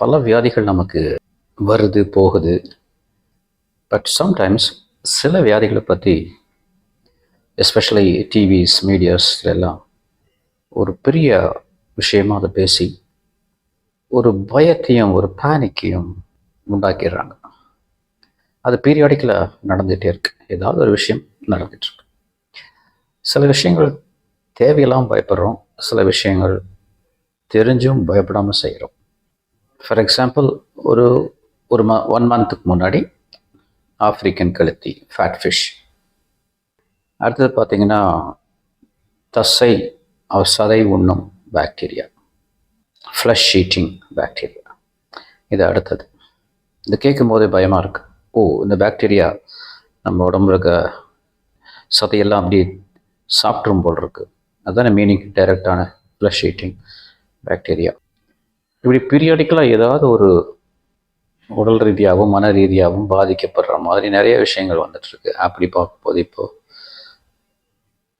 பல வியாதிகள் நமக்கு வருது போகுது. பட் சம்டைம்ஸ் சில வியாதிகளை பற்றி எஸ்பெஷலி டிவிஸ் மீடியாஸ் எல்லாம் ஒரு பெரிய விஷயமா அதை பேசி ஒரு பயத்தையும் ஒரு பேனிக்கையும் உண்டாக்கிடுறாங்க. அது பீரியாடிக்கலாக நடந்துகிட்டே இருக்கு. ஏதாவது ஒரு விஷயம் நடந்துட்டு இருக்கு. சில விஷயங்கள் தேவையெல்லாம் பயப்படுறோம். சில விஷயங்கள் தெரிஞ்சும் பயப்படாமல் செய்கிறோம் ஃபார் எக்ஸாம்பிள் ஒரு ஒரு ம ஒன் மந்த்துக்கு முன்னாடி ஆஃப்ரிக்கன் கழுத்தி ஃபேட் ஃபிஷ் அடுத்தது பார்த்தீங்கன்னா தசை அவர் சதை உண்ணும் பாக்டீரியா ஃப்ளஷ் ஷீட்டிங் பாக்டீரியா இது அடுத்தது. இது கேட்கும் போதே பயமாக இருக்கு. ஓ இந்த பாக்டீரியா நம்ம உடம்புல இருக்க சதையெல்லாம் அப்படியே சாப்பிட்ரும் போல் இருக்குது அதுதானே மீனிங் டைரக்டான ஃப்ளஷ் ஷீட்டிங் பாக்டீரியா இப்படி பீரியாடிக்கலாக ஏதாவது ஒரு உடல் ரீதியாகவும் மன ரீதியாகவும் பாதிக்கப்படுற மாதிரி நிறைய விஷயங்கள் வந்துட்டுருக்கு. அப்படி பார்க்கும்போது இப்போ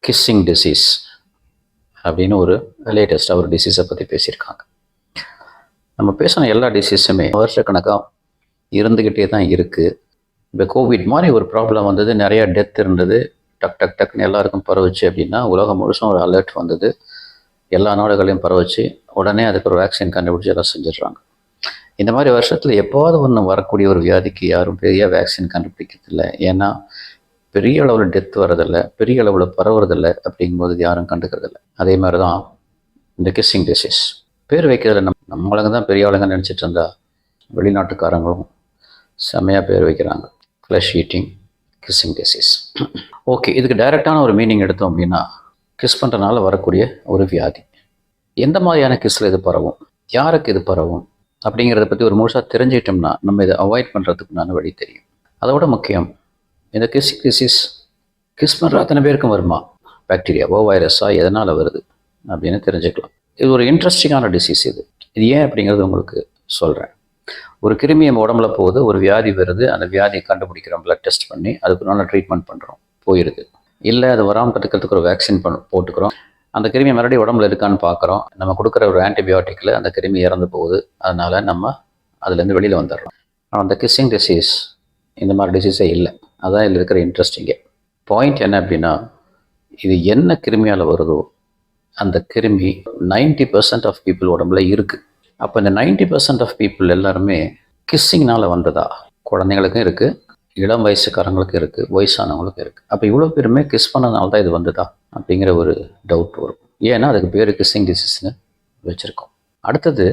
கிஸ்ஸிங் டிசீஸ் அப்படின்னு ஒரு லேட்டஸ்ட்டாக ஒரு டிசீஸை பற்றி பேசியிருக்காங்க. நம்ம பேசின எல்லா டிசீஸுமே வருஷக்கணக்காக இருந்துக்கிட்டே தான் இருக்குது இப்போ கோவிட் மாதிரி ஒரு ப்ராப்ளம் வந்தது நிறையா டெத் இருந்தது டக் டக் டக்னு எல்லாருக்கும் பரவுச்சு அப்படின்னா உலகம் முழுசும் ஒரு அலர்ட் வந்தது. எல்லா நாடுகளையும் பரவச்சு உடனே அதுக்கு ஒரு வேக்சின் கண்டுபிடிச்சி எல்லாம் செஞ்சிடுறாங்க. இந்த மாதிரி வருஷத்தில் எப்போவாது ஒன்று வரக்கூடிய ஒரு வியாதிக்கு யாரும் பெரிய வேக்சின் கண்டுபிடிக்கிறதில்ல. ஏன்னா பெரிய அளவில் டெத் வரதில்லை பெரிய அளவில் பரவுறதில்லை அப்படிங்கும்போது யாரும் கண்டுக்கிறதில்ல. அதே மாதிரி தான் இந்த கிஸ்ஸிங் டிசீஸ் பேர் வைக்கிறதுல நம்ம நம்மளுங்க தான் பெரிய ஆளுங்க நினச்சிட்டு இருந்தா வெளிநாட்டுக்காரங்களும் செம்மையாக பேர் வைக்கிறாங்க. Flush eating kissing disease okay இதுக்கு டைரெக்டான ஒரு மீனிங் எடுத்தோம் அப்படின்னா கிஸ் பண்ணுறனால வரக்கூடிய ஒரு வியாதி. எந்த மாதிரியான கிஸ்ஸில் இது பரவும்? யாருக்கு இது பரவும்? அப்படிங்கிறத பற்றி ஒரு முழுசாக தெரிஞ்சுக்கிட்டோம்னா நம்ம இதை அவாய்ட் பண்ணுறதுக்குண்டான வழி தெரியும். அதோட முக்கியம் இந்த கிஸ் கிசிஸ் கிஸ் பண்ணுற அத்தனை பேருக்கும் வருமா? பாக்டீரியாவோ வைரஸா எதனால் வருது? அப்படின்னு தெரிஞ்சுக்கலாம். இது ஒரு இன்ட்ரெஸ்டிங்கான டிசீஸ் இது. இது ஏன் அப்படிங்கிறது உங்களுக்கு சொல்கிறேன் ஒரு கிருமி நம்ம உடம்புல போகுது ஒரு வியாதி வருது அந்த வியாதியை கண்டுபிடிக்கிறோம் பிளட் டெஸ்ட் பண்ணி அதுக்கு நல்ல ட்ரீட்மெண்ட் பண்ணுறோம் போயிடுது இல்லை அது வராமல் தடுக்கிறதுக்கு ஒரு வேக்சின் பண்ண போட்டுக்கிறோம். அந்த கிருமி மறுபடியும் உடம்புல இருக்கான்னு பார்க்குறோம் நம்ம கொடுக்குற ஒரு ஆன்டிபயோட்டிக்கில் அந்த கிருமி இறந்து போகுது. அதனால் நம்ம அதுலேருந்து வெளியில் வந்துடுறோம். ஆனால் அந்த கிஸ்ஸிங் டிசீஸ் இந்த மாதிரி டிசீஸே இல்லை. அதான் இதில் இருக்கிற இன்ட்ரெஸ்டிங்கே பாயிண்ட் என்ன அப்படின்னா இது என்ன கிருமியால் வருதோ அந்த கிருமி 90% பர்சன்ட் ஆஃப் பீப்புள் உடம்புல இருக்குது அப்போ இந்த 90% பர்சன்ட் ஆஃப் பீப்புள் எல்லாருமே கிஸ்ஸிங்னால் வந்ததா? குழந்தைங்களுக்கும் இருக்குது இளம் வயசுக்காரங்களுக்கும் இருக்குது வயசானவங்களுக்கும் இருக்குது அப்போ இவ்வளோ பேருமே கிஸ் பண்ணதுனால தான் இது வந்ததா அப்படிங்கிற ஒரு டவுட் வரும். ஏன்னா அதுக்கு பேர் கிஸ்ஸிங் டிசீஸ்னு வச்சுருக்கோம். அடுத்தது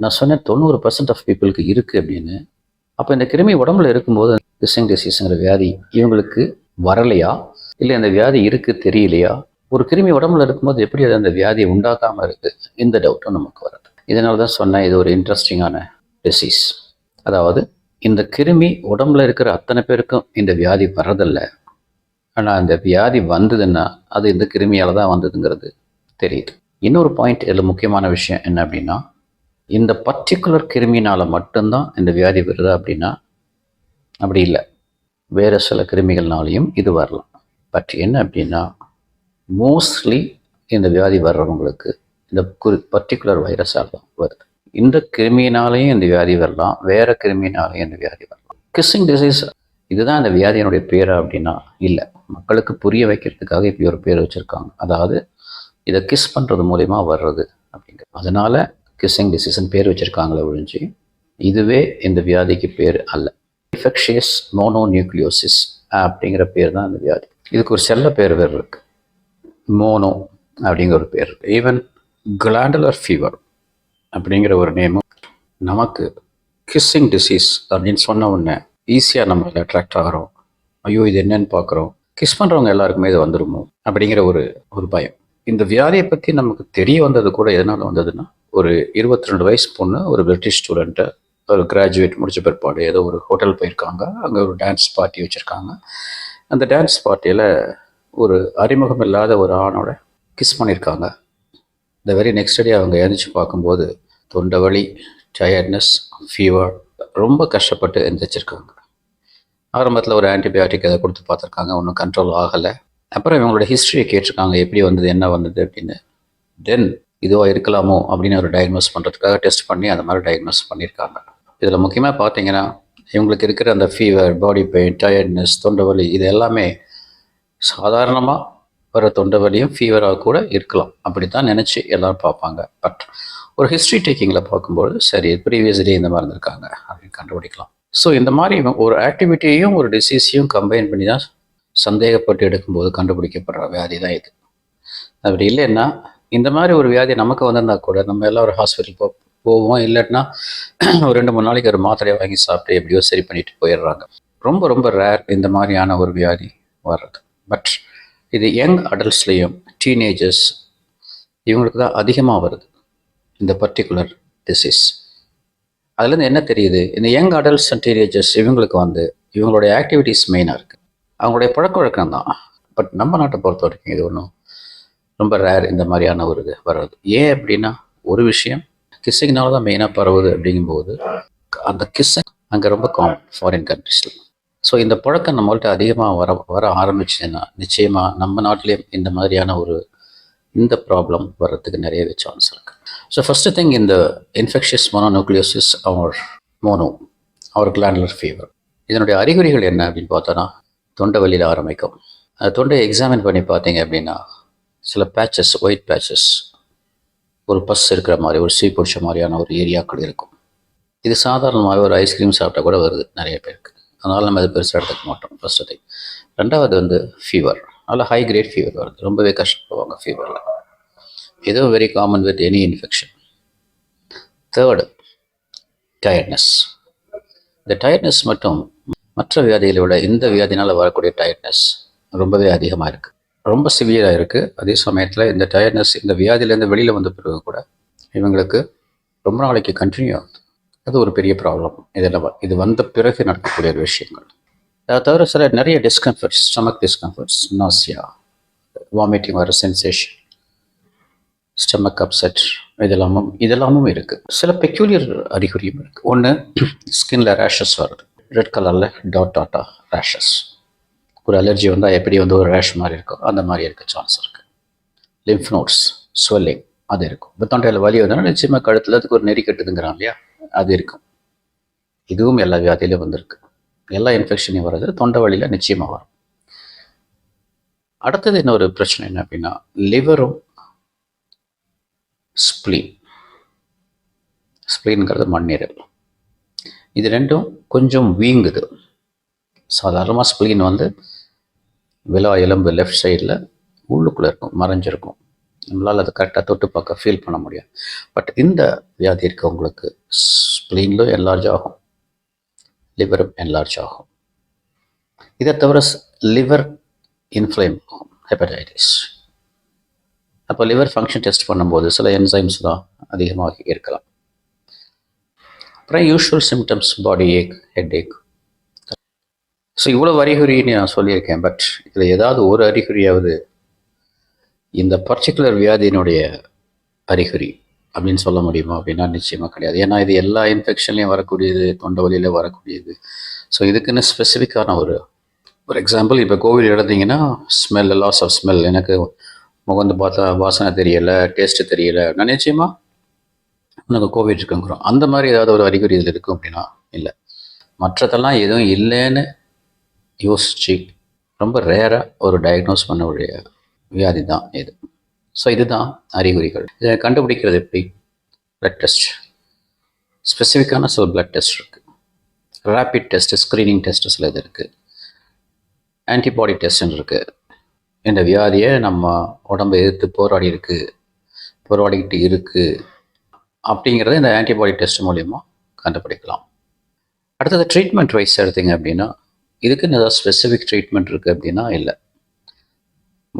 நான் சொன்னேன் தொண்ணூறு பர்சன்ட் ஆஃப் பீப்புளுக்கு இருக்குது அப்படின்னு. அப்போ இந்த கிருமி உடம்புல இருக்கும்போது கிஸ்ஸிங் டிசீஸுங்கிற வியாதி இவங்களுக்கு வரலையா? இல்லை இந்த வியாதி இருக்குது தெரியலையா? ஒரு கிருமி உடம்புல இருக்கும்போது எப்படி அது அந்த வியாதியை உண்டாக்காமல் இருக்குது இந்த டவுட்டும் நமக்கு வருது இதனால தான் சொன்னேன் இது ஒரு இன்ட்ரெஸ்டிங்கான டிசீஸ் அதாவது இந்த கிருமி உடம்புல இருக்கிற அத்தனை பேருக்கும் இந்த வியாதி வர்றதில்ல. ஆனால் அந்த வியாதி வந்ததுன்னா அது இந்த கிருமியால் தான் வந்ததுங்கிறது தெரியுது. இன்னொரு பாயிண்ட் இதில் முக்கியமான விஷயம் என்ன அப்படின்னா இந்த பர்டிகுலர் கிருமினால் மட்டும்தான் இந்த வியாதி வருதா அப்படின்னா அப்படி இல்லை. வேறு சில கிருமிகள்னாலையும் இது வரலாம். பட் என்ன அப்படின்னா மோஸ்ட்லி இந்த வியாதி வர்றவங்களுக்கு இந்த குறி பர்டிகுலர் வைரஸால் தான் வருது. இந்த கிருமியினாலேயும் இந்த வியாதி வரலாம் வேற கிருமியினாலேயும் இந்த வியாதி வரலாம். கிஸ்ஸிங் டிசீஸ் இதுதான் இந்த வியாதியினுடைய பேரா அப்படின்னா இல்லை. மக்களுக்கு புரிய வைக்கிறதுக்காக இப்படி ஒரு பேர் வச்சுருக்காங்க. அதாவது இதை கிஸ் பண்ணுறது மூலயமா வர்றது அப்படிங்கிற. அதனால் கிஸ்ஸிங் டிசீஸ்ன்னு பேர் வச்சுருக்காங்களே ஒழிஞ்சு இதுவே இந்த வியாதிக்கு பேர் அல்ல. இன்ஃபெக்ஷியஸ் மோனோநியூக்ளியோசிஸ் அப்படிங்கிற பேர் தான் இந்த வியாதி. இதுக்கு ஒரு செல்ல பேர் வேறு இருக்குது மோனோ அப்படிங்கிற ஒரு பேர் இருக்குது ஈவன் கிளாண்டுலர் ஃபீவர் அப்படிங்கிற ஒரு நேமும். நமக்கு கிஸ்ஸிங் டிசீஸ் அப்படின்னு சொன்ன உடனே ஈஸியாக நம்ம இதில் அட்ராக்ட் ஆகிறோம். ஐயோ இது என்னன்னு பார்க்குறோம். கிஸ் பண்ணுறவங்க எல்லாருக்குமே இது வந்துருமோ? அப்படிங்கிற ஒரு ஒரு பயம். இந்த வியாதியை பற்றி நமக்கு தெரிய வந்தது கூட எதனால் வந்ததுன்னா ஒரு இருபத்தி ரெண்டு வயசு பொண்ணு ஒரு பிரிட்டிஷ் ஸ்டூடெண்ட்டை ஒரு கிராஜுவேட் முடிச்ச பிற்பாடு ஏதோ ஒரு ஹோட்டல் போயிருக்காங்க. அங்கே ஒரு டான்ஸ் பார்ட்டி வச்சுருக்காங்க. அந்த டான்ஸ் பார்ட்டியில் ஒரு அறிமுகம் இல்லாத ஒரு ஆணோட கிஸ் பண்ணியிருக்காங்க இந்த வெரி நெக்ஸ்ட் டே அவங்க எழுந்திரிச்சு பார்க்கும்போது தொண்டவலி டயர்ட்னஸ் ஃபீவர் ரொம்ப கஷ்டப்பட்டு எந்திரிச்சிருக்காங்க. ஆரம்பத்தில் ஒரு ஆன்டிபயோட்டிக் அதை கொடுத்து பார்த்துருக்காங்க ஒன்றும் கண்ட்ரோல் ஆகலை. அப்புறம் இவங்களோட ஹிஸ்ட்ரியை கேட்டிருக்காங்க எப்படி வந்தது என்ன வந்தது அப்படின்னு. தென் இதுவாக இருக்கலாமோ அப்படின்னு ஒரு டயக்னோஸ் பண்ணுறதுக்காக டெஸ்ட் பண்ணி அந்த மாதிரி டயக்னோஸ் பண்ணியிருக்காங்க. இதில் முக்கியமாக பார்த்தீங்கன்னா இவங்களுக்கு இருக்கிற அந்த ஃபீவர் பாடி பெயின் டயர்ட்னஸ் தொண்டவலி இது எல்லாமே சாதாரணமாக வர தொண்டை வலியும் ஃபீவராக கூட இருக்கலாம். அப்படி தான் நினச்சி எல்லோரும் பார்ப்பாங்க. பட் ஒரு ஹிஸ்ட்ரி டேக்கிங்கில் பார்க்கும்போது சரி ப்ரீவியஸ் டே இந்த மாதிரி இருந்திருக்காங்க அப்படின்னு கண்டுபிடிக்கலாம். ஸோ இந்த மாதிரி ஒரு ஆக்டிவிட்டியையும் ஒரு டிசீஸையும் கம்பைன் பண்ணி தான் சந்தேகப்பட்டு எடுக்கும்போது கண்டுபிடிக்கப்படுற வியாதி தான் இது. அப்படி இல்லைன்னா இந்த மாதிரி ஒரு வியாதி நமக்கு வந்திருந்தா கூட நம்ம எல்லாம் ஒரு ஹாஸ்பிட்டல் போ போவோம். இல்லைன்னா ஒரு ரெண்டு மூணு நாளைக்கு ஒரு மாத்திரையை வாங்கி சாப்பிட்டு எப்படியோ சரி பண்ணிட்டு போயிடுறாங்க. ரொம்ப ரொம்ப ரேர் இந்த மாதிரியான ஒரு வியாதி வர்றது. பட் இது யங் அடல்ட்ஸ்லேயும் டீனேஜர்ஸ் இவங்களுக்கு தான் அதிகமாக வருது. இந்த பர்டிகுலர் டிசீஸ் அதுலேருந்து என்ன தெரியுது? இந்த யங் அடல்ட்ஸ் அண்ட் டீனேஜர்ஸ் இவங்களுக்கு வந்து இவங்களுடைய ஆக்டிவிட்டீஸ் மெயினாக இருக்குது அவங்களுடைய பழக்க வழக்கம் தான். பட் நம்ம நாட்டை பொறுத்த வரைக்கும் இது ஒன்றும் ரொம்ப ரேர் இந்த மாதிரியான ஒரு இது வர்றது ஏன் அப்படின்னா ஒரு விஷயம் கிஸ்ஸிங்னால தான் மெயினாக பரவுது அப்படிங்கும்போது அந்த கிஸ்ஸிங் அங்கே ரொம்ப காமன் ஃபாரின் கண்ட்ரிஸில் ஸோ இந்த பழக்கம் நம்மள்கிட்ட அதிகமாக வர வர ஆரம்பிச்சுன்னா நிச்சயமாக நம்ம நாட்டிலேயும் இந்த மாதிரியான ஒரு இந்த ப்ராப்ளம் வர்றதுக்கு நிறையவே சான்ஸ் இருக்குது ஸோ ஃபஸ்ட்டு திங் இந்த infectious mononucleosis or mono or glandular fever இதனுடைய அறிகுறிகள் என்ன அப்படின்னு பார்த்தோன்னா தொண்டை வலியில் ஆரம்பிக்கும். அந்த தொண்டையை எக்ஸாமின் பண்ணி பார்த்தீங்க அப்படின்னா சில பேச்சஸ் ஒயிட் பேச்சஸ் ஒரு பஸ் இருக்கிற மாதிரி ஒரு சீ பிடிச்ச மாதிரியான ஒரு ஏரியாக்கள் இருக்கும். இது சாதாரணமாகவே ஒரு ஐஸ்கிரீம் சாப்பிட்டா கூட வருது நிறைய பேருக்கு. அதனால் நம்ம அது பெருசாக எடுத்துக்க மாட்டோம் ஃபஸ்ட்டு திங் ரெண்டாவது வந்து ஃபீவர் நல்ல ஹை கிரேட் ஃபீவர் வருது. ரொம்பவே கஷ்டப்படுவாங்க ஃபீவரில் இதுவும் very common with any infection third tiredness இந்த டயர்ட்னஸ் மட்டும் மற்ற வியாதிகளை விட இந்த வியாதினால் வரக்கூடிய டயர்ட்னஸ் ரொம்பவே அதிகமாக இருக்குது ரொம்ப சிவியராக இருக்குது அதே சமயத்தில் இந்த டயர்ட்னஸ் இந்த வியாதியிலேருந்து வெளியில் வந்த பிறகு கூட இவங்களுக்கு ரொம்ப நாளைக்கு கண்டினியூ ஆகுது. அது ஒரு பெரிய ப்ராப்ளம் இதில் இது வந்த பிறகு நடக்கக்கூடிய ஒரு விஷயங்கள். அதை தவிர சில நிறைய discomforts stomach discomforts nausea vomiting வர சென்சேஷன் ஸ்டமக் அப்செட் இதெல்லாமும் இதெல்லாமும் இருக்குது சில பெக்யூலியர் அறிகுறியும் இருக்குது ஒன்று ஸ்கின்ல ரேஷஸ் வருது. ரெட் கலரில் டாட் டாட்டா ரேஷஸ் ஒரு அலர்ஜி வந்தால் எப்படி வந்து ஒரு ரேஷ் மாதிரி இருக்கும் அந்த மாதிரி இருக்க சான்ஸ் இருக்குது லிம்ஃப் நோட்ஸ் ஸ்வெல்லிங் அது இருக்கும். புத்தாண்டையில் வலி வந்தோன்னா நிச்சயமாக கழுத்தில் அதுக்கு ஒரு நெறி கட்டுதுங்கிறான் இல்லையா? அது இருக்கும். இதுவும் எல்லா வியாதியிலும் வந்திருக்கு. எல்லா இன்ஃபெக்ஷனையும் வர்றது தொண்டை வழியில் நிச்சயமாக வரும். அடுத்தது இன்னொரு பிரச்சனை என்ன அப்படின்னா லிவரும் ஸ்ப்ளீன் ஸ்ப்ளீனுங்கிறது மண்ணீரல் இது ரெண்டும் கொஞ்சம் வீங்குது. சாதாரணமாக ஸ்ப்ளீன் வந்து விழா எலும்பு லெஃப்ட் சைடில் உள்ளுக்குள்ளே இருக்கும் மறைஞ்சிருக்கும். நம்மளால் அதை கரெக்டாக தொட்டு பார்க்க ஃபீல் பண்ண முடியும் பட் இந்த வியாதி இருக்கவங்களுக்கு ஸ்ப்ளீன்லும் என்லார்ஜ் ஆகும். லிவரும் என்லார்ஜ் ஆகும். இதை தவிர லிவர் இன்ஃப்ளேம் ஆகும் ஹெப்படைட்டிஸ் அப்போ லிவர் ஃபங்க்ஷன் டெஸ்ட் பண்ணும்போது சில என்சைம்ஸ் தான் அதிகமாக இருக்கலாம். அப்புறம் usual symptoms body ache headache so இவ்வளோ அறிகுறின்னு நான் சொல்லியிருக்கேன் பட் இதில் ஏதாவது ஒரு அறிகுறியாவது இந்த பர்டிகுலர் வியாதியினுடைய அறிகுறி அப்படின்னு சொல்ல முடியுமா அப்படின்னா நிச்சயமாக கிடையாது. ஏன்னா இது எல்லா இன்ஃபெக்ஷன்லேயும் வரக்கூடியது தொண்டை வழியில் வரக்கூடியது. ஸோ இதுக்குன்னு ஸ்பெசிஃபிக்கான ஒரு ஒரு எக்ஸாம்பிள் இப்போ கோவில் எடுத்தீங்கன்னா ஸ்மெல் லாஸ் ஆஃப் ஸ்மெல் எனக்கு முகந்து பார்த்தா வாசனை தெரியலை டேஸ்ட்டு தெரியலை. நான் நிச்சயமாக உனக்கு கோவிட் இருக்குங்கிறோம். அந்த மாதிரி ஏதாவது ஒரு அறிகுறி இதில் இருக்கும் அப்படின்னா இல்லை. மற்றதெல்லாம் எதுவும் இல்லைன்னு யோசிச்சு ரொம்ப ரேராக ஒரு டயக்னோஸ் பண்ணக்கூடிய வியாதி தான் இது. ஸோ இதுதான் அறிகுறிகள். இதை கண்டுபிடிக்கிறது எப்படி? பிளட் டெஸ்ட் ஸ்பெசிஃபிக்கான சில பிளட் டெஸ்ட் இருக்குது ரேப்பிட் டெஸ்ட்டு ஸ்க்ரீனிங் டெஸ்ட்டு சில இது இருக்குது ஆன்டிபாடி டெஸ்ட்னு இருக்குது இந்த வியாதியை நம்ம உடம்பை எதிர்த்து போராடி இருக்குது போராடிக்கிட்டு இருக்குது அப்படிங்கிறத இந்த ஆன்டிபாடி டெஸ்ட் மூலிமா கண்டுபிடிக்கலாம். அடுத்தது ட்ரீட்மெண்ட் வைஸ் எடுத்தீங்க அப்படின்னா இதுக்குன்னு ஏதாவது ஸ்பெசிஃபிக் ட்ரீட்மெண்ட் இருக்குது அப்படின்னா இல்லை.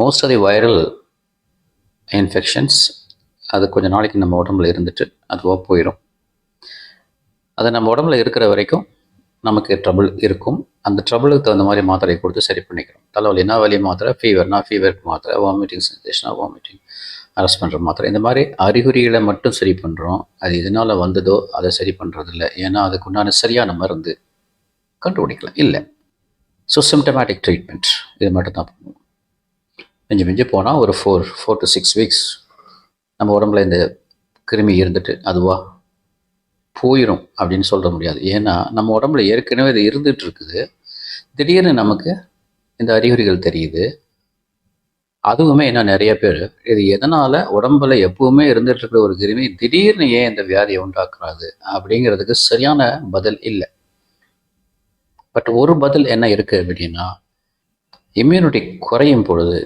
Most of the viral infections அது கொஞ்சம் நாளைக்கு நம்ம உடம்புல இருந்துட்டு அதுவாக போயிடும் அது நம்ம உடம்புல இருக்கிற வரைக்கும் நமக்கு ட்ரபிள் இருக்கும். அந்த ட்ரபிளுக்கு தகுந்த மாதிரி மாத்திரை கொடுத்து சரி பண்ணிக்கிறோம். தலைவலினா வலி மாத்திரை? ஃபீவர்னா ஃபீவருக்கு மாத்திரை வாமிட்டிங் சென்சேஷனா வாமிட்டிங் அரெஸ்ட் பண்ணுற மாத்திரை. இந்த மாதிரி அறிகுறிகளை மட்டும் சரி பண்ணுறோம் அது எதனால் வந்ததோ அதை சரி பண்ணுறதில்ல ஏன்னா அதுக்கு உண்டான சரியான மருந்து கண்டுபிடிக்கலாம். இல்லை. ஸோ சிம்டமேட்டிக் ட்ரீட்மெண்ட் இது மட்டும் தான். பண்ணுவோம் மிஞ்சி மிஞ்சி போனால் ஒரு four four to six weeks நம்ம உடம்புல இந்த கிருமி இருந்துட்டு அதுவா போயிடும் அப்படின்னு சொல்ல முடியாது. ஏன்னா நம்ம உடம்புல ஏற்கனவே இது இருந்துகிட்டு இருக்குது. திடீர்னு நமக்கு இந்த அறிகுறிகள் தெரியுது. அதுவுமே என்ன நிறைய பேர் இது எதனால் உடம்புல எப்பவுமே இருந்துகிட்டு இருக்கிற ஒரு கிருமி திடீர்னு ஏன் இந்த வியாதியை உண்டாக்குறாது அப்படிங்கிறதுக்கு சரியான பதில் இல்லை. பட் ஒரு பதில் என்ன இருக்குது அப்படின்னா இம்யூனிட்டி குறையும் பொழுது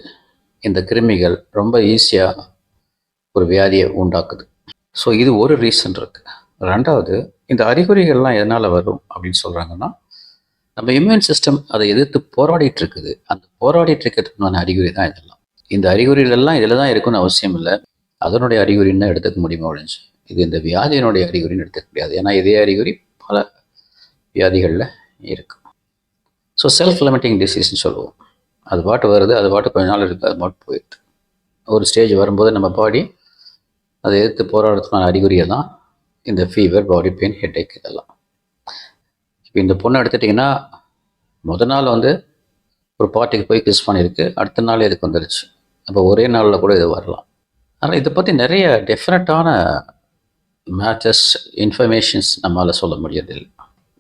இந்த கிருமிகள் ரொம்ப ஈஸியாக ஒரு வியாதியை உண்டாக்குது. ஸோ இது ஒரு ரீசன் இருக்குது ரெண்டாவது இந்த அறிகுறிகள்லாம் எதனால் வரும் அப்படின்னு சொல்கிறாங்கன்னா நம்ம இம்யூன் சிஸ்டம் அதை எதிர்த்து போராடிட்டு இருக்குது அந்த போராடிட்டு இருக்கிறதுக்கான அறிகுறி தான் இதெல்லாம். இந்த அறிகுறிகள் எல்லாம் இதில் தான் இருக்குன்னு அவசியம் இல்லை. அதனுடைய அறிகுறின்னு தான் எடுத்துக்க முடியுமா ஒழிஞ்சு இது இந்த வியாதியினுடைய அறிகுறின்னு எடுத்துக்க முடியாது. ஏன்னா இதே அறிகுறி பல வியாதிகளில் இருக்கு. ஸோ செல்ஃப் லிமிட்டிங் டிசீஸ்னு சொல்லுவோம். அது பாட்டு வருது அது பாட்டு கொஞ்ச நாள் இருக்குது அது பாட்டு போயிடுது. ஒரு ஸ்டேஜ் வரும்போது நம்ம பாடி அதை எதிர்த்து போராடுறதுக்கான அறிகுறியை தான் இந்த ஃபீவர் பாடி பெயின் ஹெட்டேக் இதெல்லாம். இந்த பொண்ணை எடுத்துட்டிங்கன்னா முத நாள் வந்து ஒரு பார்ட்டிக்கு போய் கிஸ் பண்ணியிருக்கு. அடுத்த நாள் இதுக்கு வந்துருச்சு. அப்போ ஒரே நாளில் கூட இது வரலாம். ஆனால் இதை பற்றி நிறைய டெஃபினட்டான மேட்சஸ் இன்ஃபர்மேஷன்ஸ் நம்மளால் சொல்ல முடியறதில்லை.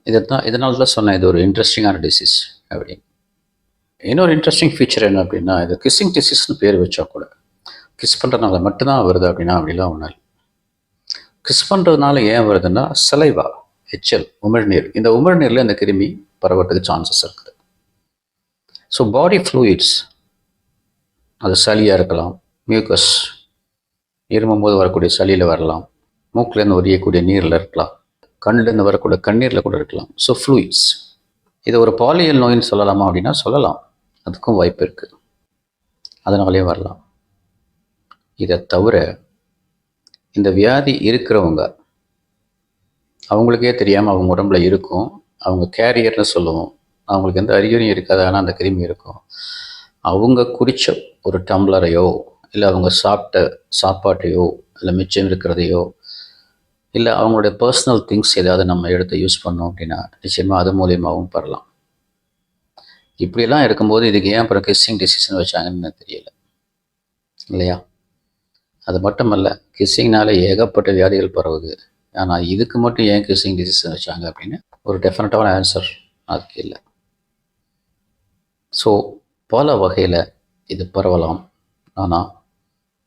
இதை தான் இதனால தான் சொன்னேன் இது ஒரு இன்ட்ரெஸ்டிங்கான டிசீஸ் அப்படின்னு. இன்னொரு இன்ட்ரெஸ்டிங் ஃபீச்சர் என்ன அப்படின்னா இது கிஸ்ஸிங் டிசீஸ்னு பேர் வச்சா கூட கிஸ் பண்ணுறதுனால மட்டும்தான் வருது அப்படின்னா அப்படிலாம் ஒன்றும் கிஸ் பண்ணுறதுனால ஏன் வருதுன்னா சலைவா எச்சல் உமிழ்நீர் இந்த உமிழ்நீரில் இந்த கிருமி பரவறதுக்கு சான்சஸ் இருக்குது. ஸோ பாடி ஃப்ளூயிட்ஸ் அது சளியாக இருக்கலாம் மியூக்கஸ் இருமும் போது வரக்கூடிய சளியில் வரலாம் மூக்கிலேருந்து உரியக்கூடிய நீரில் இருக்கலாம் கண்ணிலேருந்து வரக்கூடிய கண்ணீரில் கூட இருக்கலாம். ஸோ ஃப்ளூயிட்ஸ் இது ஒரு பாலியல் நோயின்னு சொல்லலாமா அப்படின்னா சொல்லலாம். அதுக்கும் வாய்ப்பு இருக்குது அதனாலே வரலாம். இதை தவிர இந்த வியாதி இருக்கிறவங்க அவங்களுக்கே தெரியாமல் அவங்க உடம்புல இருக்கும். அவங்க கேரியர்னு சொல்லுவோம். அவங்களுக்கு எந்த அறிகுறியும் இருக்காது ஆனால் அந்த கிருமி இருக்கும். அவங்க குடித்த ஒரு டம்ளரையோ இல்லை அவங்க சாப்பிட்ட சாப்பாட்டையோ இல்லை மிச்சம் இருக்கிறதையோ இல்லை அவங்களுடைய பர்சனல் திங்ஸ் ஏதாவது நம்ம எடுத்து யூஸ் பண்ணோம் அப்படின்னா நிச்சயமாக அது மூலியமாகவும் பெறலாம் இப்படியெல்லாம் இருக்கும்போது இதுக்கு ஏன் அப்புறம் கிஸ்ஸிங் டிசிஷன் வச்சாங்கன்னு எனக்கு தெரியல. இல்லையா? அது மட்டுமல்ல கிஸ்ஸிங்னால ஏகப்பட்ட வியாதிகள் பரவுது. ஆனால் இதுக்கு மட்டும் ஏன் கிஸ்ஸிங் டிசீஸ் வச்சாங்க அப்படின்னு ஒரு டெஃபினட்டான ஆன்சர் அதுக்கு இல்லை. ஸோ பல வகையில் இது பரவலாம். ஆனால்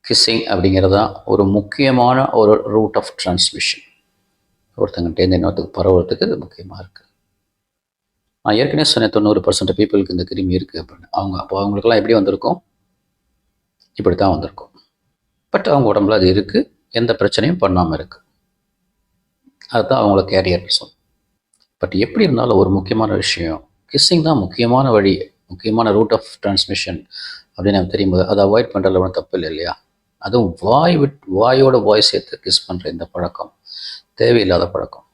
கிஸ்ஸிங் அப்படிங்கிறது தான் ஒரு முக்கியமான ஒரு ரூட் ஆஃப் டிரான்ஸ்மிஷன் ஒருத்தங்கிட்டேருந்து இன்னொருத்துக்கு பரவுறதுக்கு இது முக்கியமாக இருக்குது நான் ஏற்கனவே சொன்னேன் தொண்ணூறு பர்சன்ட் பீப்புளுக்கு இந்த கிருமி இருக்குது அப்படின்னு. அவங்க அப்போ அவங்களுக்கெல்லாம் எப்படி வந்திருக்கும்? இப்படி தான் வந்திருக்கும். பட் அவங்க உடம்புல அது இருக்குது எந்த பிரச்சனையும் பண்ணாமல் இருக்குது அதுதான் அவங்கள கேரியர் சொல்லணும் பட் எப்படி இருந்தாலும் ஒரு முக்கியமான விஷயம் கிஸ்ஸிங் தான் முக்கியமான வழி முக்கியமான ரூட் ஆஃப் டிரான்ஸ்மிஷன் அப்படின்னு நமக்கு தெரியும் போது அதை அவாய்ட் பண்ணுறதுல ஒன்றும் தப்பு இல்லை இல்லையா? அதுவும் வாய் விட் வாயோட வாய் சேர்த்து கிஸ் பண்ணுற இந்த பழக்கம் தேவையில்லாத பழக்கம்.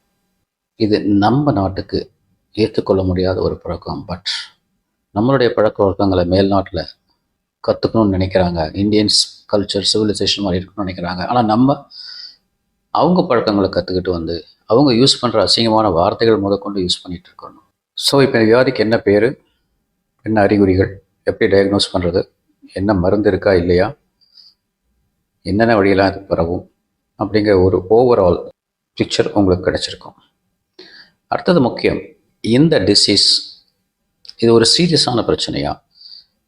இது நம்ம நாட்டுக்கு ஏற்றுக்கொள்ள முடியாத ஒரு பழக்கம். பட் நம்மளுடைய பழக்க வழக்கங்களை மேல்நாட்டில் கற்றுக்கணும்னு நினைக்கிறாங்க. இந்தியன்ஸ் கல்ச்சர் சிவிலைசேஷன் மாதிரி இருக்கணும்னு நினைக்கிறாங்க. ஆனால் நம்ம அவங்க பழக்கங்களை கற்றுக்கிட்டு வந்து அவங்க யூஸ் பண்ணுற அசிங்கமான வார்த்தைகள் முதற்கொண்டு யூஸ் பண்ணிகிட்டு இருக்கணும். ஸோ இப்போ வியாதிக்கு என்ன பேர் என்ன அறிகுறிகள் எப்படி டயக்னோஸ் பண்ணுறது என்ன மருந்து இருக்கா இல்லையா என்னென்ன வழியெல்லாம் இது பரவும் அப்படிங்கிற ஒரு ஓவரால் பிக்சர் உங்களுக்கு கிடச்சிருக்கும். அடுத்தது முக்கியம் இந்த டிசீஸ் இது ஒரு சீரியஸான பிரச்சனையா?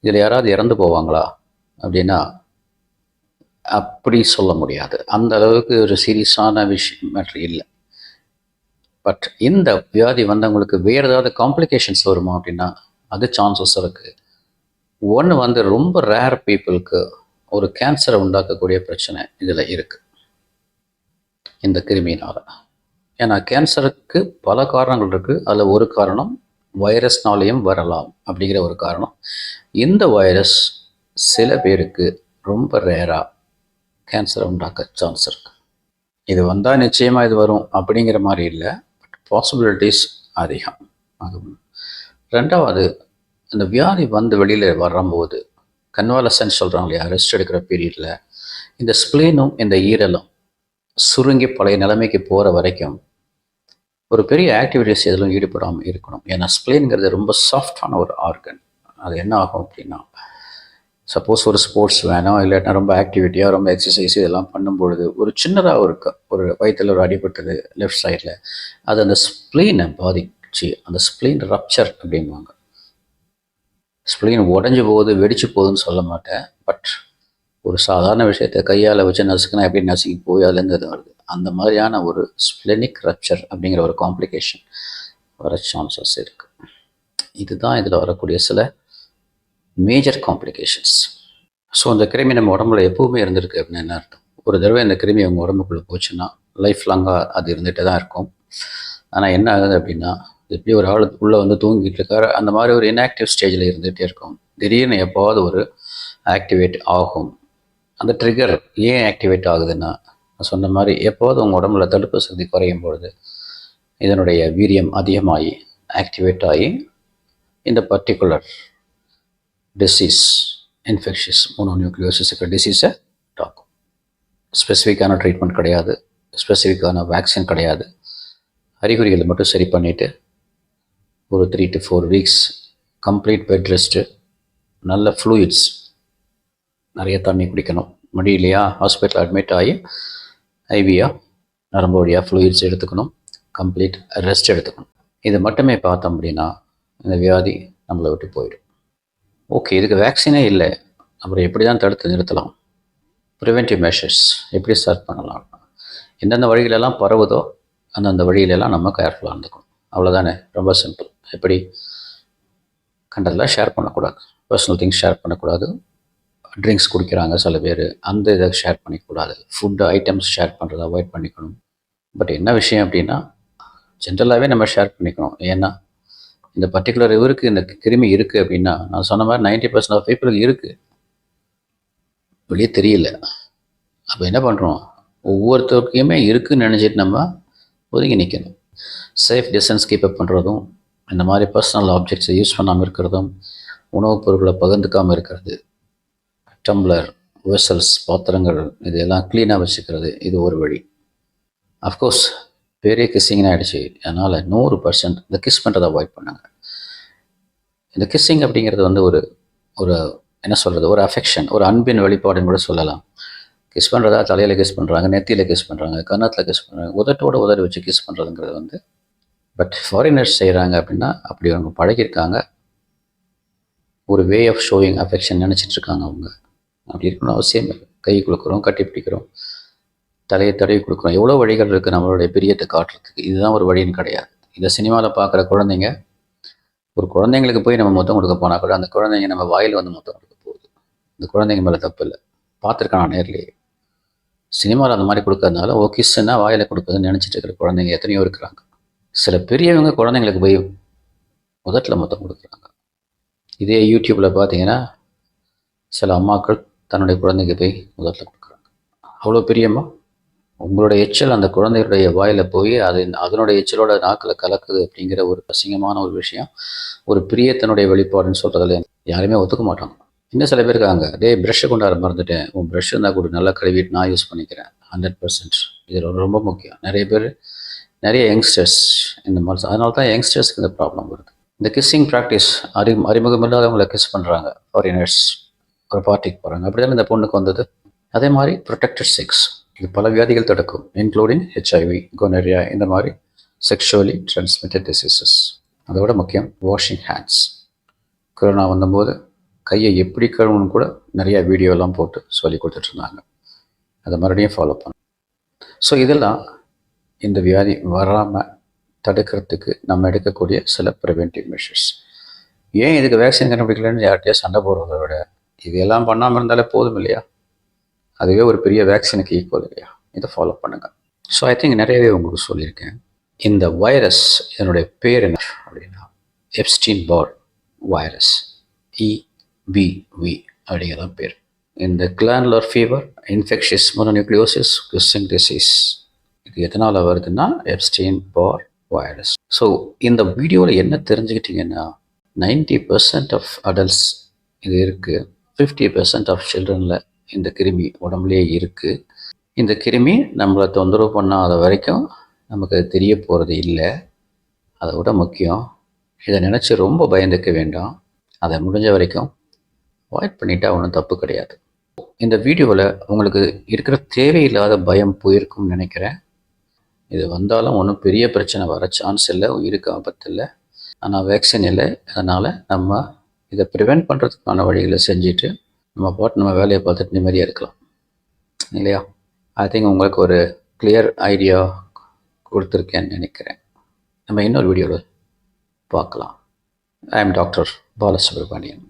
இதில் யாராவது இறந்து போவாங்களா? அப்படின்னா அப்படி சொல்ல முடியாது. அந்த அளவுக்கு ஒரு சீரியஸான விஷயம் மேட்ரு இல்லை. பட் இந்த வியாதி வந்தவங்களுக்கு வேறு ஏதாவது காம்ப்ளிகேஷன்ஸ் வருமா அப்படின்னா அது சான்சஸ் இருக்குது ஒன்று வந்து ரொம்ப ரேர் பீப்புளுக்கு ஒரு கேன்சரை உண்டாக்கக்கூடிய பிரச்சனை இதில் இருக்குது இந்த கிருமியினால். ஏன்னா கேன்சருக்கு பல காரணங்கள் இருக்குது அதில் ஒரு காரணம் வைரஸ்னாலேயும் வரலாம் அப்படிங்கிற ஒரு காரணம். இந்த வைரஸ் சில பேருக்கு ரொம்ப ரேராக கேன்சரை உண்டாக்க சான்ஸ் இருக்குது இது வந்தால் நிச்சயமாக இது வரும் அப்படிங்கிற மாதிரி இல்லை பட் பாசிபிலிட்டிஸ் அதிகம். அது ரெண்டாவது இந்த வியாதி வந்து வெளியில் வரும்போது கன்வாலசன் சொல்கிறாங்க இல்லையா ரெஸ்ட் எடுக்கிற பீரியடில் இந்த ஸ்ப்ளீனும் இந்த ஈரலும் சுருங்கி பழைய நிலைமைக்கு போகிற வரைக்கும் ஒரு பெரிய ஆக்டிவிட்டிஸ் எதிலும் ஈடுபடாமல் இருக்கணும். ஏன்னா ஸ்ப்ளீனுங்கிறது ரொம்ப சாஃப்டான ஒரு ஆர்கன் அது என்ன ஆகும் அப்படின்னா சப்போஸ் ஒரு ஸ்போர்ட்ஸ் வேணும் இல்லாட்டினா ரொம்ப ஆக்டிவிட்டியாக ரொம்ப எக்ஸசைஸ் இதெல்லாம் பண்ணும்பொழுது ஒரு சின்னதாக ஒரு ஒரு வயிற்றில் ஒரு அடிபட்டது லெஃப்ட் சைடில் அது அந்த ஸ்ப்ளீனை பாதிச்சு அந்த ஸ்ப்ளீன் ரப்சர் அப்படிம்பாங்க ஸ்ப்ளீன் உடஞ்சி போகுது வெடிச்சு போகுதுன்னு சொல்ல மாட்டேன். பட் ஒரு சாதாரண விஷயத்தை கையால் வச்சு நசுக்குனா எப்படி நசுக்கி போய் அதுலேருந்து இது வருது? அந்த மாதிரியான ஒரு ஸ்ப்ளெனிக் ரப்சர் அப்படிங்கிற ஒரு காம்ப்ளிகேஷன் வர சான்சஸ் இருக்குது இதுதான் இதில் வரக்கூடிய சில மேஜர் காம்ப்ளிகேஷன்ஸ் ஸோ அந்த கிருமி நம்ம உடம்புல எப்பவுமே இருந்திருக்கு அப்படின்னு என்ன அர்த்தம்? ஒரு தடவை அந்த கிருமி உங்கள் உடம்புக்குள்ளே போச்சுன்னா லைஃப் லாங்காக அது இருந்துகிட்டே தான் இருக்கும். ஆனால் என்ன ஆகுது அப்படின்னா எப்படி ஒரு ஆள் உள்ளே வந்து தூங்கிட்டு இருக்காரு. அந்த மாதிரி ஒரு இன்ஆக்டிவ் ஸ்டேஜில் இருந்துகிட்டே இருக்கும். திடீர்னு எப்போவாவது ஒரு ஆக்டிவேட் ஆகும். அந்த ட்ரிகர் ஏன் ஆக்டிவேட் ஆகுதுன்னா சொன்ன மாதிரி எப்போது உங்கள் உடம்புல தடுப்பு சக்தி குறையும் பொழுது இதனுடைய வீரியம் அதிகமாகி ஆக்டிவேட் ஆகி இந்த பர்டிகுலர் டிசீஸ் இன்ஃபெக்ஷஸ் மோனோநியூக்ளியோசிஸுக்கு டிசீஸை தாக்கும். ஸ்பெசிஃபிக்கான ட்ரீட்மெண்ட் கிடையாது. ஸ்பெசிஃபிக்கான வேக்சின் கிடையாது. அறிகுறிகளை மட்டும் சரி பண்ணிவிட்டு ஒரு three to four weeks complete bed rest நல்ல ஃப்ளூயிட்ஸ் நிறைய தண்ணி குடிக்கணும். முடியலையா? ஹாஸ்பிட்டல் அட்மிட் ஆகி ஐவியா நரம்பு வழியாக ஃப்ளூயிட்ஸ் எடுத்துக்கணும். கம்ப்ளீட் ரெஸ்ட் எடுத்துக்கணும். இது மட்டுமே பார்த்தோம் அப்படின்னா இந்த வியாதி நம்மளை விட்டு போயிடும். ஓகே இதுக்கு வேக்சினே இல்லை. அப்புறம் எப்படி தான் தடுத்து நிறுத்தலாம்? ப்ரிவென்டிவ் மெஷர்ஸ் எப்படி ஸ்டார்ட் பண்ணலாம்? எந்தெந்த வழிகளெல்லாம் பரவுதோ அந்தந்த வழியிலெல்லாம் நம்ம கேர்ஃபுல்லாக இருந்துக்கணும் அவ்வளோதானே ரொம்ப சிம்பிள் எப்படி? கண்டதெல்லாம் ஷேர் பண்ணக்கூடாது. பர்சனல் திங்ஸ் ஷேர் பண்ணக்கூடாது. ட்ரிங்க்ஸ் குடிக்கிறாங்க சில பேர். அந்த இதை ஷேர் பண்ணிக்கூடாது. ஃபுட் ஐட்டம்ஸ் ஷேர் பண்ணுறதை அவாய்ட் பண்ணிக்கணும். பட் என்ன விஷயம் அப்படின்னா ஜென்ரலாகவே நம்ம ஷேர் பண்ணிக்கணும். ஏன்னா இந்த பர்டிகுலர் இவருக்கு இந்த கிருமி இருக்குது அப்படின்னா நான் சொன்ன மாதிரி நைன்டி பர்சன்ட் ஆஃப் பீப்புளுக்கு இருக்குது வெளியே தெரியல. அப்போ என்ன பண்ணுறோம் ஒவ்வொருத்தருக்குமே இருக்குன்னு நினச்சிட்டு நம்ம ஒதுங்கி நிற்கணும் சேஃப் டிஸ்டன்ஸ் கீப் அப் பண்ணுறதும் இந்த மாதிரி பர்சனல் ஆப்ஜெக்ட்ஸை யூஸ் பண்ணாமல் இருக்கிறதும் உணவுப் பொருட்களை பகிர்ந்துக்காமல் இருக்கிறது டம்ளர் வெசல்ஸ் பாத்திரங்கள் இதெல்லாம் க்ளீனாக வச்சுக்கிறது இது ஒரு வழி. அஃப்கோர்ஸ் பேரே கிஸ்ஸிங்னு ஆகிடுச்சு அதனால் நூறு பர்சன்ட் இந்த கிஸ் பண்ணுறதை அவாய்ட் பண்ணுங்கள் இந்த கிஸ்ஸிங் அப்படிங்கிறது வந்து ஒரு ஒரு என்ன சொல்கிறது ஒரு அஃபெக்ஷன் ஒரு அன்பின் வெளிப்பாடுன்னு கூட சொல்லலாம். கிஸ் பண்ணுறதா தலையில் கிஸ் பண்ணுறாங்க நெத்தியில் கிஸ் பண்ணுறாங்க கன்னத்தில் கிஸ் பண்ணுறாங்க உதட்டோட உதறி வச்சு கிஸ் பண்ணுறதுங்கிறது வந்து பட் ஃபாரினர்ஸ் செய்கிறாங்க அப்படின்னா அப்படி அவங்க பழகியிருக்காங்க. ஒரு வே ஆஃப் ஷோயிங் அஃபெக்ஷன் நினச்சிட்டு இருக்காங்க அவங்க. அப்படி இருக்கணும் அவசியம் கை கொடுக்குறோம் கட்டி பிடிக்கிறோம் தலையை தடவி கொடுக்குறோம் எவ்வளோ வழிகள் இருக்குது நம்மளுடைய பிரியத்தை காட்டுறதுக்கு. இதுதான் ஒரு வழின்னு கிடையாது. இதை சினிமாவில் பார்க்குற குழந்தைங்க ஒரு குழந்தைங்களுக்கு போய் நம்ம மொத்தம் கொடுக்க போனால் கூட அந்த குழந்தைங்க நம்ம வாயில் வந்து மொத்தம் கொடுக்க போகுது. இந்த குழந்தைங்க மேலே தப்பு இல்லை. பார்த்துருக்கேன் நான் நேர்லேயே? சினிமாவில் அந்த மாதிரி கொடுக்கறதுனால ஓ கிஸ்ன்னா வாயில் கொடுக்குதுன்னு நினச்சிட்டு இருக்கிற குழந்தைங்க எத்தனையோ இருக்கிறாங்க. சில பெரியவங்க குழந்தைங்களுக்கு போய் முதட்டில் மொத்தம் கொடுக்குறாங்க. இதே யூடியூப்பில் பார்த்தீங்கன்னா சில அம்மாக்கள் தன்னுடைய குழந்தைக்கு போய் முதட்டில் கொடுக்குறாங்க. அவ்வளோ பெரியம்மா உங்களோட எச்சல் அந்த குழந்தையுடைய வாயில் போய் அது அதனுடைய எச்சலோட நாக்கில் கலக்குது அப்படிங்கிற ஒரு அசிங்கமான ஒரு விஷயம் ஒரு பிரியத்தனுடைய வெளிப்பாடுன்னு சொல்கிறதுல யாருமே ஒத்துக்க மாட்டாங்க. இன்னும் சில பேர் இருக்காங்க டே ப்ரஷ்ஷை கொண்டாட மறந்துட்டேன். உன் ப்ரஷ் இருந்தால் கூட நல்லா கழுவிட்டு நான் யூஸ் பண்ணிக்கிறேன். ஹண்ட்ரட் பர்சன்ட் இது ரொம்ப- முக்கியம். நிறைய பேர் நிறைய யங்ஸ்டர்ஸ் இந்த மாதிரி அதனால தான் யங்ஸ்டர்ஸ்க்கு இந்த ப்ராப்ளம் வருது. இந்த கிஸ்ஸிங் ப்ராக்டிஸ் அறி அறிமுகம் இல்லாதவங்களை கிஸ் பண்ணுறாங்க ஃபாரினர்ஸ் ஒரு பார்ட்டிக்கு போகிறாங்க அப்படி இந்த பொண்ணுக்கு வந்தது? அதே மாதிரி ப்ரொடெக்டட் செக்ஸ் இது பல வியாதிகள் தடுக்கும் இன்க்ளூடிங் ஹெச்ஐவி கொனேரியா இந்த மாதிரி செக்ஷுவலி transmitted டிசீசஸ் அதோட முக்கியம் வாஷிங் ஹேண்ட்ஸ் கொரோனா வந்தபோது கையை எப்படி கழுவணும் கூட நிறையா வீடியோலாம் போட்டு சொல்லி கொடுத்துட்ருந்தாங்க. அதை மறுபடியும் ஃபாலோ பண்ணணும் ஸோ இதெல்லாம் இந்த வியாதி வராமல் தடுக்கிறதுக்கு நம்ம எடுக்கக்கூடிய சில ப்ரிவென்டிவ் மெஷர்ஸ் ஏன் இதுக்கு வேக்சின் கண்டுபிடிக்கலன்னு யார்கிட்டயா சண்டை போடுறத விட இதெல்லாம் பண்ணாமல் இருந்தாலே போதும் இல்லையா? அதுவே ஒரு பெரிய வேக்சினுக்கு ஈக்குவல் இல்லையா? இதை ஃபாலோ பண்ணுங்கள் ஸோ ஐ திங்க் நிறையவே உங்களுக்கு சொல்லியிருக்கேன். இந்த வைரஸ் இதனுடைய பேர் என்ன அப்படின்னா எப்ஸ்டீன் பார் வைரஸ் இபிவி அப்படிங்கிற பேர். இந்த கிளான்லர் ஃபீவர் இன்ஃபெக்ஷஸ் மோனோநியூக்ளியோசிஸ் கிறிஸ்டின் டிசீஸ் இது எதனால் வருதுன்னா எப்ஸ்டீன் பார் வைரஸ் ஸோ இந்த வீடியோவில் என்ன தெரிஞ்சுக்கிட்டீங்கன்னா நைன்டி பர்சன்ட் ஆஃப் அடல்ட்ஸ் இது இருக்குது ஃபிஃப்டி பர்சன்ட் ஆஃப் சில்ட்ரனில் இந்த கிருமி உடம்புலேயே இருக்குது இந்த கிருமி நம்மளை தொந்தரவு பண்ணாத வரைக்கும் நமக்கு அது தெரிய போகிறது இல்லை. அதை விட முக்கியம். இதை நினச்சி ரொம்ப பயந்துக்க வேண்டாம். அதை முடிஞ்ச வரைக்கும் அவாய்ட் பண்ணிட்டா ஒன்றும் தப்பு கிடையாது. இந்த வீடியோவில் உங்களுக்கு இருக்கிற தேவையில்லாத பயம் போயிருக்கும்னு நினைக்கிறேன். இது வந்தாலும் ஒன்றும் பெரிய பிரச்சனை வர சான்ஸ் இல்லை உயிருக்கு ஆபத்து இல்லை ஆனால் வேக்சின் இல்லை. அதனால் நம்ம இதை ப்ரிவெண்ட் பண்ணுறதுக்கான வழிகளை செஞ்சுட்டு நம்ம பாட்டு நம்ம வேலையை பார்த்துட்டு நிம்மதியாக இருக்கலாம். இல்லையா? ஐ திங்க் உங்களுக்கு ஒரு கிளியர் ஐடியா கொடுத்துருக்கேன்னு நினைக்கிறேன். நம்ம இன்னொரு வீடியோவில் பார்க்கலாம். I am doctor Balasubramanian